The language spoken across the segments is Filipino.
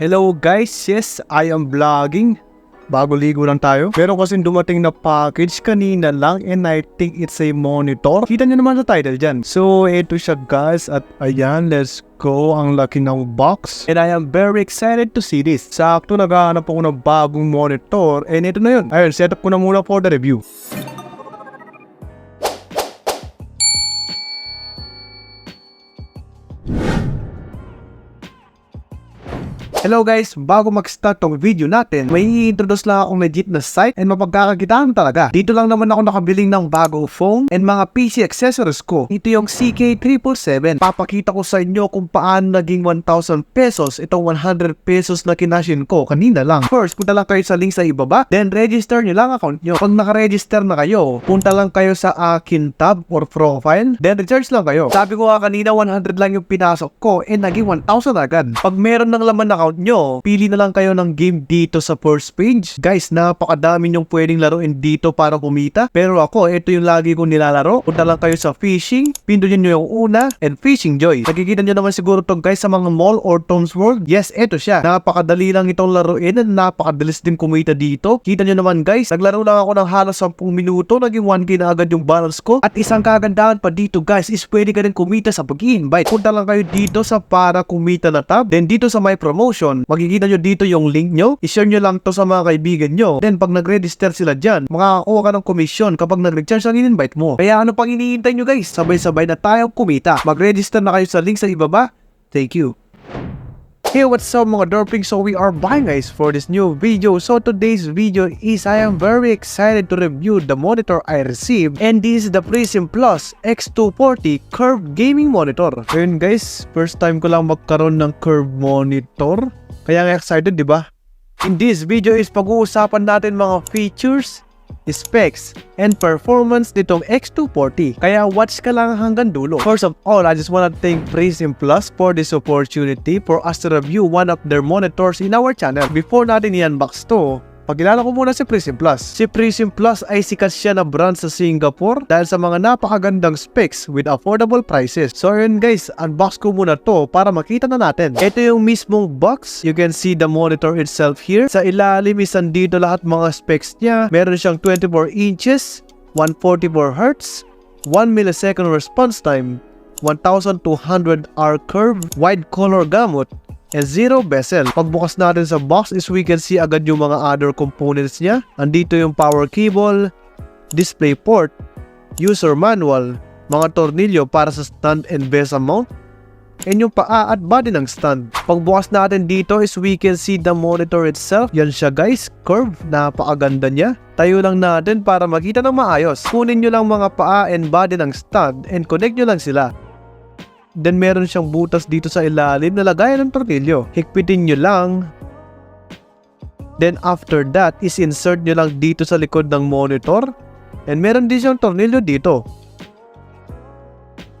Hello guys, yes, I am vlogging. Bago ligo lang tayo. Pero kasi dumating na package kanina lang and I think it's a monitor. Kita nyo naman sa title dyan. So, ito siya guys at ayan, let's go. Ang laki ng box. And I am very excited to see this. Sakto naghahanap ako ng bagong monitor and ito na yun. Ayun, setup ko na muna for the review. Hello guys, bago mag-start tong video natin, may i-introduce lang akong legit na site and mapagkakakitaan talaga. Dito lang naman ako nakabiling ng bagong phone and mga PC accessories ko. Ito yung CK777. Papakita ko sa inyo kung paano naging 1,000 pesos itong 100 pesos na kinashin ko kanina lang. First, punta lang kayo sa link sa ibaba, then register nyo lang account nyo. Pag nakaregister na kayo, punta lang kayo sa akin tab or profile, then recharge lang kayo. Sabi ko nga kanina 100 lang yung pinasok ko and naging 1,000 agad. Pag meron ng laman na account nyo, pili na lang kayo ng game dito sa first page. Guys, napakadami nyong pwedeng laruin dito para kumita. Pero ako, ito yung lagi kong nilalaro. Punta lang kayo sa fishing, pindutin nyo yung una, and fishing joy. Nakikita nyo naman siguro to guys sa mga mall or Tom's World. Yes, ito siya. Napakadali lang itong laruin and napakadalis din kumita dito. Kita nyo naman guys, naglaro lang ako ng halos 10 minuto, naging 1k na agad yung balance ko. At isang kagandahan pa dito guys is pwede ka rin kumita sa pag-invite. Punta lang kayo dito sa para kumita na tab. Then dito sa my promotion, makikita nyo dito yung link nyo. I-share nyo lang to sa mga kaibigan nyo. Then pag nag-register sila dyan, makakakuha ka ng komisyon kapag nag-recharge ang in-invite mo. Kaya ano pang iniintay nyo guys? Sabay-sabay na tayo kumita. Mag-register na kayo sa link sa ibaba. Thank you. Hey, what's up mga Dorping? So we are back guys for this new video. So today's video is I am very excited to review the monitor I received and this is the Prism Plus X240 Curved Gaming Monitor. Ayun guys, first time ko lang magkaroon ng curved monitor. Kaya nga excited, ba? In this video is pag-uusapan natin mga features, specs, and performance nitong X240. Kaya watch ka lang hanggang dulo. First of all, I just wanna thank Prism Plus for this opportunity for us to review one of their monitors in our channel. Before natin i-unbox to, Pagkilala ko muna si Prism Plus. Si Prism Plus ay sikat siya na brand sa Singapore dahil sa mga napakagandang specs with affordable prices. So ayun guys, unbox ko muna to para makita na natin. Ito yung mismong box. You can see the monitor itself here. Sa ilalim is dito lahat mga specs niya. Meron siyang 24 inches, 144 Hz, 1 millisecond response time, 1200 R curve, wide color gamut, and zero bezel. Pagbukas natin sa box is we can see agad yung mga other components niya. Andito yung power cable, display port, user manual, mga tornilyo para sa stand and bezel mount, and yung paa at body ng stand. Pagbukas natin dito is we can see the monitor itself. Yan siya guys, curve, napakaganda niya. Tayo lang natin para makita ng maayos. Kunin nyo lang mga paa and body ng stand and connect nyo lang sila. Then meron siyang butas dito sa ilalim na lagayan ng tornilyo. Higpitin nyo lang. Then after that is insert nyo lang dito sa likod ng monitor. And meron din siyang tornilyo dito.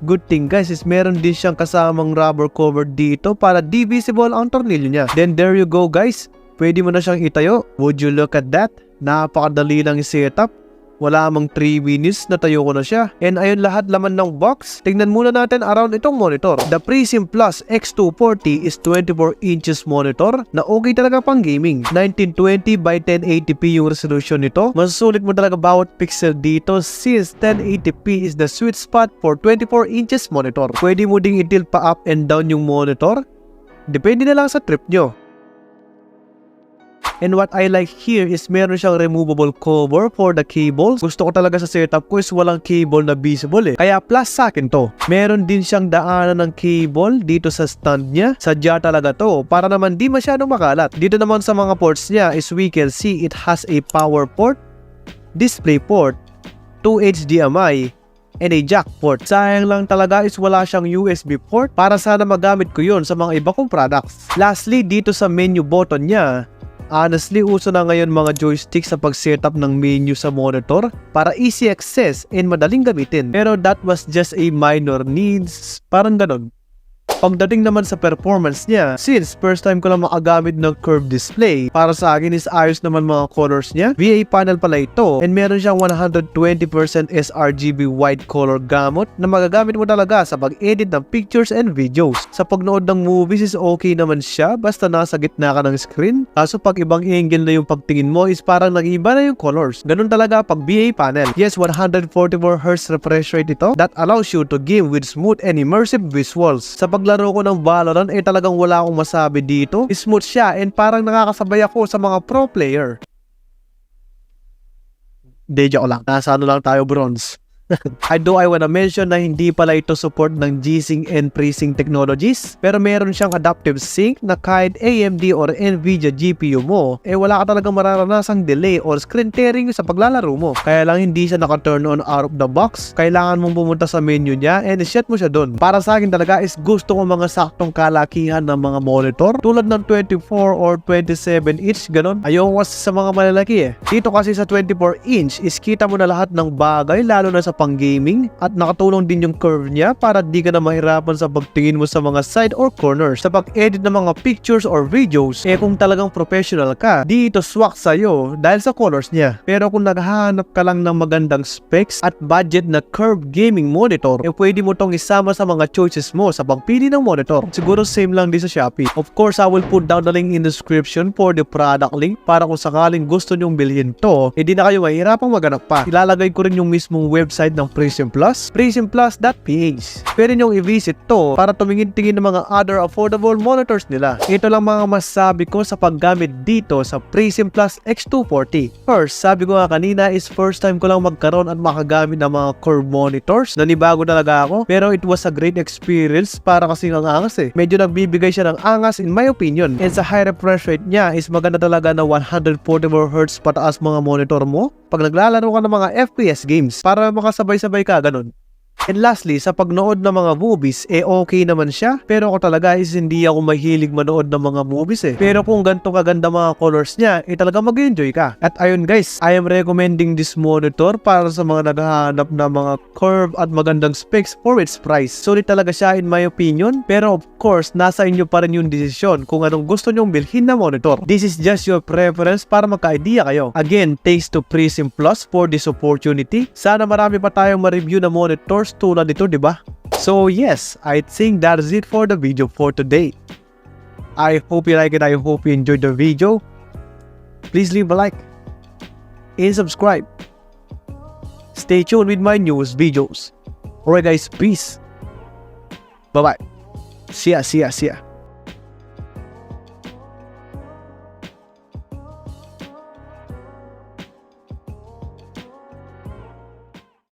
Good thing guys is meron din siyang kasamang rubber cover dito para di visible ang tornilyo niya. Then there you go guys. Pwede mo na siyang itayo. Would you look at that? Napakadali lang i-setup. Wala amang 3 minutes na tayo ko na siya. And ayun lahat laman ng box. Tingnan muna natin around itong monitor. The Prism Plus X240 is 24 inches monitor na okay talaga pang gaming. 1920 by 1080p yung resolution nito. Masusulit mo talaga bawat pixel dito since 1080p is the sweet spot for 24 inches monitor. Pwede mo ding i-tilt pa up and down yung monitor. Depende na lang sa trip nyo. And what I like here is meron siyang removable cover for the cables. Gusto ko talaga sa setup ko is walang cable na visible eh. Kaya plus sa akin to. Meron din siyang daanan ng cable dito sa stand niya. Sadya talaga to para naman di masyadong makalat. Dito naman sa mga ports niya is we can see it has a power port, display port, 2 HDMI, and a jack port. Sayang lang talaga is wala siyang USB port para sana magamit ko yun sa mga iba kong products. Lastly, dito sa menu button niya, Honestly, uso na ngayon mga joystick sa pag-setup ng menu sa monitor para easy access and madaling gamitin. Pero that was just a minor needs, parang ganon. Pagdating naman sa performance niya, since first time ko lang makagamit ng curved display, para sa akin is ayos naman mga colors niya. VA panel pala ito and meron siyang 120% sRGB wide color gamut na magagamit mo talaga sa pag-edit ng pictures and videos. Sa pagnood ng movies is okay naman siya basta nasa gitna ka ng screen. Kaso pag ibang angle na yung pagtingin mo is parang nag-iba na yung colors. Ganun talaga pag VA panel. Yes, 144Hz refresh rate ito that allows you to game with smooth and immersive visuals. Sa paglaro ko ng Valorant eh talagang wala akong masabi dito. Smooth siya and parang nakakasabay ako sa mga pro player. Hindi, joke lang. Nasa ano lang tayo, bronze. I do I wanna mention na hindi pala ito support ng G-Sync and FreeSync technologies pero meron siyang adaptive sync na kahit AMD or Nvidia GPU mo eh wala ka talagang mararanasang delay or screen tearing sa paglalaro mo. Kaya lang hindi siya naka-turn on out of the box. Kailangan mong pumunta sa menu niya and set mo siya doon para sa akin talaga is gusto ko mga saktong kalakihan ng mga monitor. Tulad ng 24 or 27 inch ganon ayoko kasi sa mga malalaki eh. Dito kasi sa 24 inch is kita mo na lahat ng bagay lalo na sa pang gaming at nakatulong din yung curve niya para di ka na mahirapan sa pagtingin mo sa mga side or corners sa pag-edit ng mga pictures or videos. Eh kung talagang professional ka di ito swak sa'yo dahil sa colors niya. Pero kung naghahanap ka lang ng magandang specs at budget na curved gaming monitor eh pwede mo tong isama sa mga choices mo sa pagpili ng monitor. Siguro same lang din sa Shopee. Of course I will put down the link in the description for the product link para kung sakaling gusto nyong bilhin to eh di na kayo mahirapang maganap pa. Ilalagay ko rin yung mismong website ng Prism Plus, prismplus.ph. Pwede nyong i-visit to para tumingin-tingin ng mga other affordable monitors nila. Ito lang mga masabi ko sa paggamit dito sa Prism Plus X240. First, sabi ko nga kanina is first time ko lang magkaroon at makagamit ng mga curve monitors. Nanibago talaga ako pero it was a great experience para kasi ang angas eh. Medyo nagbibigay siya ng angas in my opinion. And sa high refresh rate niya is maganda talaga na 144Hz pataas mga monitor mo pag naglalaro ka ng mga FPS games para makasabay-sabay ka ganun. And lastly, sa pagnood ng mga movies, eh okay naman siya. Pero ako talaga is hindi ako mahilig manood ng mga movies eh. Pero kung ganito kaganda mga colors niya, eh talaga mag-enjoy ka. At ayun guys, I am recommending this monitor para sa mga naghahanap ng mga curve at magandang specs for its price. Sulit talaga siya in my opinion. Pero of course, nasa inyo pa rin yung desisyon kung anong gusto nyong bilhin na monitor. This is just your preference para magka-idea kayo. Again, thanks to Prism Plus for this opportunity. Sana marami pa tayong ma-review na monitors nito, di ba? So yes, I think that is it for the video for today. I hope you like it. I hope you enjoyed the video. Please leave a like and subscribe. Stay tuned with my newest videos. Alright guys, peace. Bye bye. See ya, see ya, see ya.